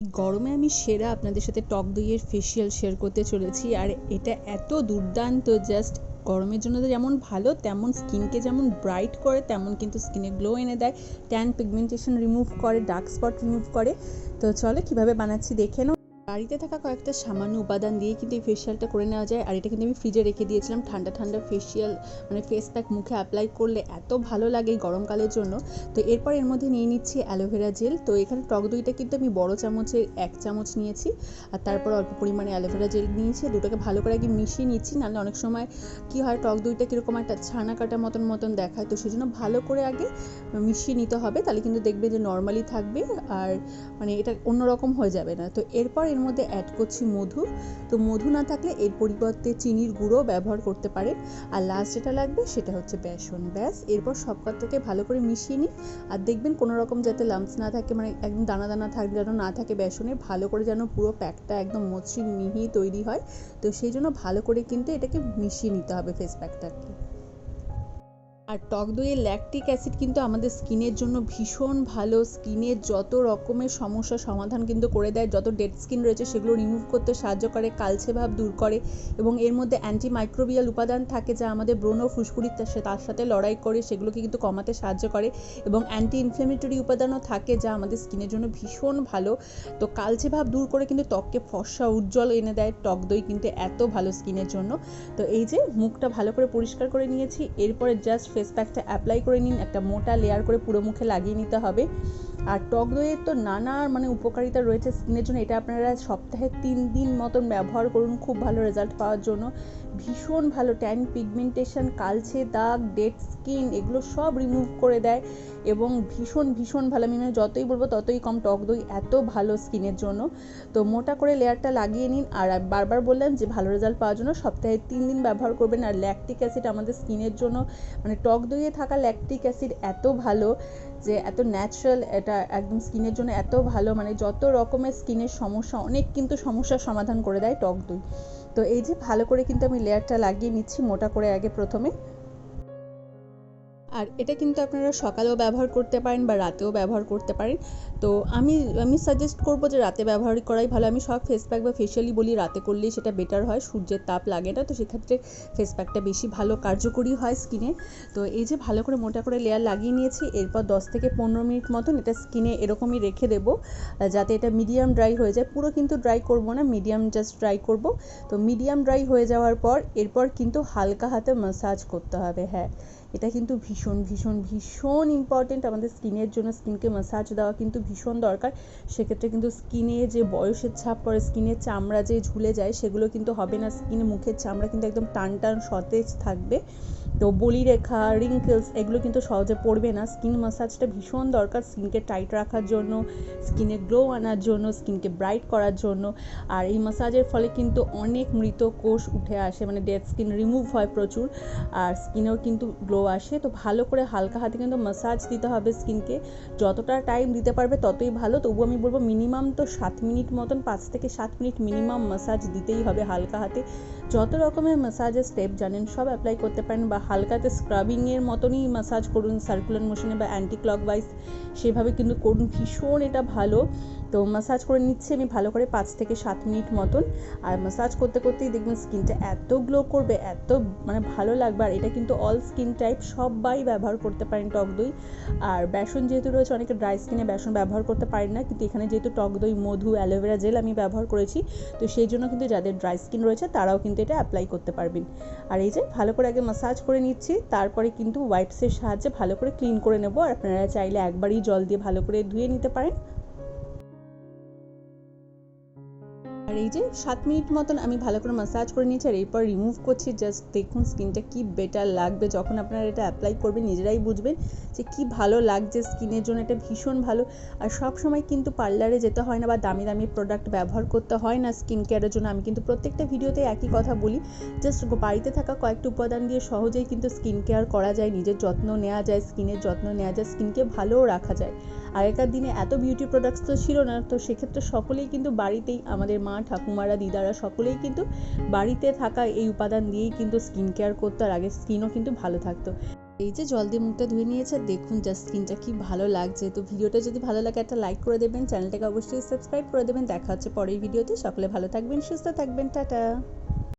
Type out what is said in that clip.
গরমে আমি সেরা আপনাদের সাথে টক দইয়ের ফেসিয়াল শেয়ার করতে চলেছি আর এটা এত দুর্দান্ত জাস্ট গরমের জন্য তো যেমন ভালো, তেমন স্কিনকে যেমন ব্রাইট করে, তেমন কিন্তু স্কিনে গ্লো এনে দেয়। ট্যান পিগমেন্টেশন রিমুভ করে ডার্ক স্পট রিমুভ করে। তো চলো কীভাবে বানাচ্ছি দেখে বাড়িতে থাকা কয়েকটা সামান্য উপাদান দিয়ে কিন্তু এই ফেসিয়ালটা করে নেওয়া যায়। আর এটা কিন্তু আমি ফ্রিজে রেখে দিয়েছিলাম। ঠান্ডা ঠান্ডা ফেসিয়াল মানে ফেস প্যাক মুখে অ্যাপ্লাই করলে এত ভালো লাগে গরমকালের জন্য। তো এরপর এর মধ্যে নিয়ে নিচ্ছি অ্যালোভেরা জেল তো এখানে টক দইটা কিন্তু আমি বড় চামচের এক চামচ নিয়েছি। আর তারপর অল্প পরিমাণে অ্যালোভেরা জেল নিয়েছি। দুটোকে ভালো করে আগে মিশিয়ে নিচ্ছি। নাহলে অনেক সময় কী হয়, টক দইটা কীরকম একটা ছানা কাটা মতন মতন দেখায়। তো সেই জন্য ভালো করে আগে মিশিয়ে নিতে হবে। তাহলে কিন্তু দেখবে যে নর্মালি থাকবে। আর মানে এটা অন্যরকম হয়ে যাবে না। তো এরপর এর মধ্যে অ্যাড করছি মধু। তো মধু না থাকলে এর পরিবর্তে চিনির গুঁড়ো ব্যবহার করতে পারেন। আর লাস্ট যেটা লাগবে সেটা হচ্ছে বেসন। ব্যাস, এরপর সব কটাকে ভালো করে মিশিয়ে নিই আর দেখবেন কোনো রকম যাতে লাম্পস না থাকে মানে একদম দানা দানা থাকবে যেন না থাকে বেসনে, ভালো করে যেন পুরো প্যাকটা একদম মসৃণ, মিহি তৈরি হয়। তো সেই জন্য ভালো করে কিন্তু এটাকে মিশিয়ে নিতে হবে ফেস প্যাকটাকে আর টক দইয়ের ল্যাকটিক অ্যাসিড কিন্তু আমাদের স্কিনের জন্য ভীষণ ভালো। স্কিনের যত রকমের সমস্যার সমাধান কিন্তু করে দেয়, যত ডেড স্কিন রয়েছে সেগুলো রিমুভ করতে সাহায্য করে, কালচে ভাব দূর করে এবং এর মধ্যে অ্যান্টি মাইক্রোবিয়াল উপাদান থাকে যা আমাদের ব্রণ ও ফুসকুড়ি তার সাথে লড়াই করে, সেগুলোকে কিন্তু কমাতে সাহায্য করে এবং অ্যান্টি ইনফ্লেমেটরি উপাদানও থাকে যা আমাদের স্কিনের জন্য ভীষণ ভালো। তো কালচে ভাব দূর করে কিন্তু ত্বককে ফর্সা, উজ্জ্বল এনে দেয় টক দই কিন্তু এত ভালো স্কিনের জন্য। তো এই যে মুখটা ভালো করে পরিষ্কার করে নিয়েছি, এরপরে জাস্ট ফেস প্যাকটা অ্যাপ্লাই করে নিন একটা মোটা লেয়ার করে পুরো মুখে লাগিয়ে নিতে হবে। আর টক দইয়ের তো নানা মানে উপকারিতা রয়েছে স্কিনের জন্য। এটা আপনারা সপ্তাহে তিন দিন মতন ব্যবহার করুন, খুব ভালো রেজাল্ট পাওয়ার জন্য। ভীষণ ভালো ট্যান পিগমেন্টেশন কালচে দাগ ডেড স্কিন এগুলো সব রিমুভ করে দেয় এবং ভীষণ ভীষণ ভালো। আমি মানে যতই বলব ততই কম টক দই এত ভালো স্কিনের জন্য। তো মোটা করে লেয়ারটা লাগিয়ে নিন আর বারবার বললাম যে ভালো রেজাল্ট পাওয়ার জন্য সপ্তাহে তিন দিন ব্যবহার করবেন আর ল্যাকটিক অ্যাসিড আমাদের স্কিনের জন্য। মানে টক দইয়ে থাকা ল্যাকটিক অ্যাসিড এত ভালো যে এত ন্যাচারাল এটা একদম স্কিনের জন্য এত ভালো মানে যত রকমের স্কিনের সমস্যা, অনেক কিন্তু সমস্যার সমাধান করে দেয় টক দই। তো এই যে ভালো করে কিন্তু আমি লেয়ারটা লাগিয়ে নিচ্ছি, মোটা করে আগে প্রথমে। আর এটা কিন্তু আপনারা সকালেও ব্যবহার করতে পারেন বা রাতেও ব্যবহার করতে পারেন। তো আমি আমি সাজেস্ট করব যে রাতে ব্যবহার করাই ভালো। আমি সব ফেস প্যাক বা ফেশিয়ালি বলি, রাতে করলেই সেটা বেটার হয়, সূর্যের তাপ লাগে না, তো সেক্ষেত্রে ফেস প্যাকটা বেশি ভালো কার্যকরী হয় স্কিনে তো এই যে ভালো করে মোটা করে লেয়ার লাগিয়ে নিয়েছি, এরপর দশ থেকে পনেরো মিনিট মতন এটা স্কিনে এরকমই রেখে দেবো, যাতে এটা মিডিয়াম ড্রাই হয়ে যায়। পুরো কিন্তু ড্রাই করব না মিডিয়াম জাস্ট ড্রাই করব। তো মিডিয়াম ড্রাই হয়ে যাওয়ার পর, এরপর কিন্তু হালকা হাতে মাসাজ করতে হবে হ্যাঁ। এটা কিন্তু ভীষণ ভীষণ ভীষণ ভীষণ ইম্পর্টেন্ট আমাদের স্কিনের জন্য স্কিনকে ম্যাসাজ দেওয়া কিন্তু ভীষণ দরকার। সেক্ষেত্রে কিন্তু স্কিনে যে বয়সের ছাপ পড়ে স্কিনের চামড়া যে ঝুলে যায়, সেগুলো কিন্তু হবে না। স্কিনে মুখের চামড়া কিন্তু একদম টান টান সতেজ থাকবে। তো বলিরেখা রিঙ্কেলস এগুলো কিন্তু সহজে পড়বে না। স্কিন ম্যাসাজটা ভীষণ দরকার স্কিনকে টাইট রাখার জন্য স্কিনে গ্লো আনার জন্য স্কিনকে ব্রাইট করার জন্য। আর এই ম্যাসাজের ফলে কিন্তু অনেক মৃত কোষ উঠে আসে মানে ডেড স্কিন রিমুভ হয় প্রচুর। আর স্কিনেও কিন্তু গ্লো আসে। তো ভালো করে হালকা হাতে কিন্তু ম্যাসাজ দিতে হবে স্কিনকে যতটা টাইম দিতে পারবে ততই ভালো। তবু আমি বলব মিনিমাম তো সাত মিনিট মতন, পাঁচ থেকে সাত মিনিট মিনিমাম ম্যাসাজ দিতেই হবে হালকা হাতে। যত রকমের ম্যাসাজের স্টেপ জানেন, সব অ্যাপ্লাই করতে পারেন বা হালকাতে স্ক্রাবিংয়ের মতনই ম্যাসাজ করুন সার্কুলার মোশনে বা অ্যান্টি ক্লকওয়াইজ সেভাবে কিন্তু করুন, ভীষণ এটা ভালো। তো ম্যাসাজ করে নিচ্ছি আমি ভালো করে পাঁচ থেকে সাত মিনিট মতন। আর ম্যাসাজ করতে করতেই দেখবেন স্কিনটা এত গ্লো করবে, এত মানে ভালো লাগবে। আর এটা কিন্তু অল স্কিন টাইপ সবাই ব্যবহার করতে পারেন টক দই। আর বেসন যেহেতু রয়েছে, অনেকে ড্রাই স্কিনে বেসন ব্যবহার করতে পারেন না। কিন্তু এখানে যেহেতু টক দই, মধু অ্যালোভেরা জেল আমি ব্যবহার করেছি, তো সেই জন্য কিন্তু যাদের ড্রাই স্কিন রয়েছে, তারাও কিন্তু এটা অ্যাপ্লাই করতে পারবেন। আর এই যে ভালো করে আগে ম্যাসাজ করে নিচ্ছি, তারপরে কিন্তু ওয়াইপসের সাহায্যে ভালো করে ক্লিন করে নেব। আর আপনারা চাইলে একবারই জল দিয়ে ভালো করে ধুয়ে নিতে পারেন। এই যে সাত মিনিট মতন আমি ভালো করে মাসাজ করে নিয়েছি, আর এরপর রিমুভ করছি জাস্ট দেখুন স্কিনটা কি বেটার লাগবে। যখন আপনারা এটা অ্যাপ্লাই করবেন, নিজেরাই বুঝবেন যে কি ভালো লাগছে স্কিনের জন্য, এটা ভীষণ ভালো। আর সব সময় কিন্তু পার্লারে যেতে হয় না বা দামি দামি প্রোডাক্ট ব্যবহার করতে হয় না স্কিন কেয়ারের জন্য। আমি কিন্তু প্রত্যেকটা ভিডিওতে একই কথা বলি জাস্ট বাড়িতে থাকা কয়েকটা উপাদান দিয়ে সহজেই কিন্তু স্কিন কেয়ার করা যায়, নিজের যত্ন নেওয়া যায় স্কিনের যত্ন নেওয়া যায় স্কিনকে ভালোও রাখা যায়। আগেকার দিনে এত বিউটি প্রোডাক্টস তো ছিল না, তো সেক্ষেত্রে সকলেই কিন্তু বাড়িতেই আমাদের মা ঠাকুমারা, দিদারা সকলেই কিন্তু বাড়িতে থাকা এই উপাদান দিয়েই কিন্তু স্কিন কেয়ার করতো আর আগে স্কিনও কিন্তু ভালো থাকতো। এই যে জল দিয়ে মুখটা ধুয়ে নিয়েছে, দেখুন জাস্ট স্কিনটা কি ভালো লাগছে। তো ভিডিওটা যদি ভালো লাগে একটা লাইক করে দেবেন চ্যানেলটাকে অবশ্যই সাবস্ক্রাইব করে দেবেন। দেখা হচ্ছে পরের ভিডিওতে। সকলে ভালো থাকবেন, সুস্থ থাকবেন। টাটা!